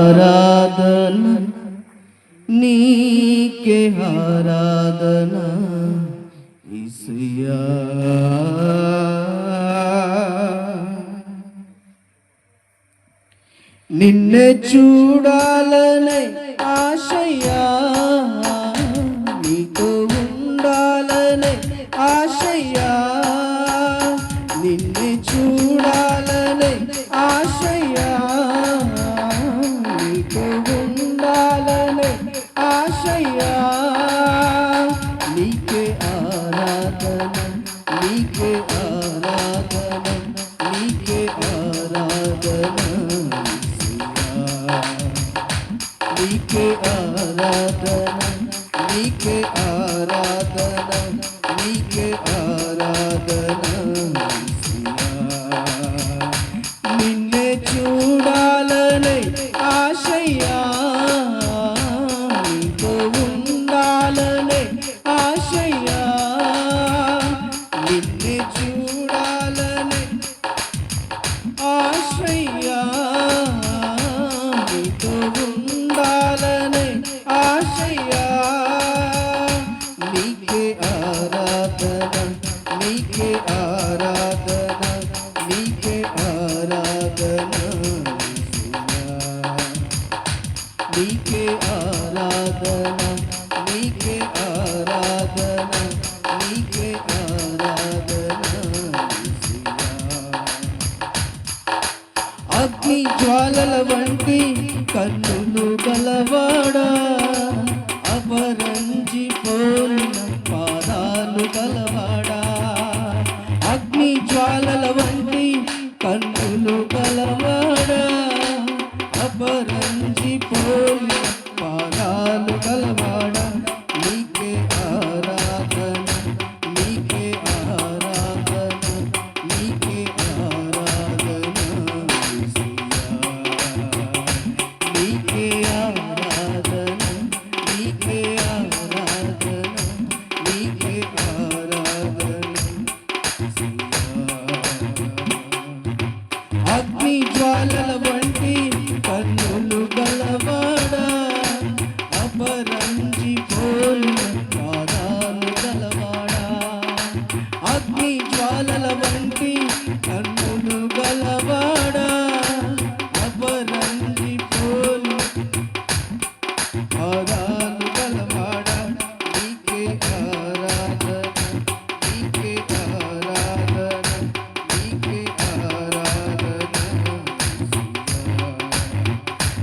ఆరాధన నీకే ఆరాధన ఇసుయా నిన్నే చూడాలనే ఆశయా నీకే ఆరాధన నీకే ఆరాధన నీకే ఆరాధన. నీకే ఆరాధన నీకే ఆరాధన. నీకే ఆరాధన నీకే ఆరాధన నీకే ఆరాధన నీకే ఆరాధన నీకే ఆరాధన నీకే ఆరాధన అగ్ని జ్వాలల వంటి కన్నులు కలవాడా అపరంజి పోలి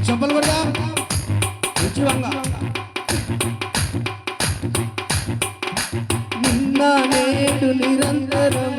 చెప్పలు కొడదా ఉజ్వలంగా నిన్న నేడు నిరంతరం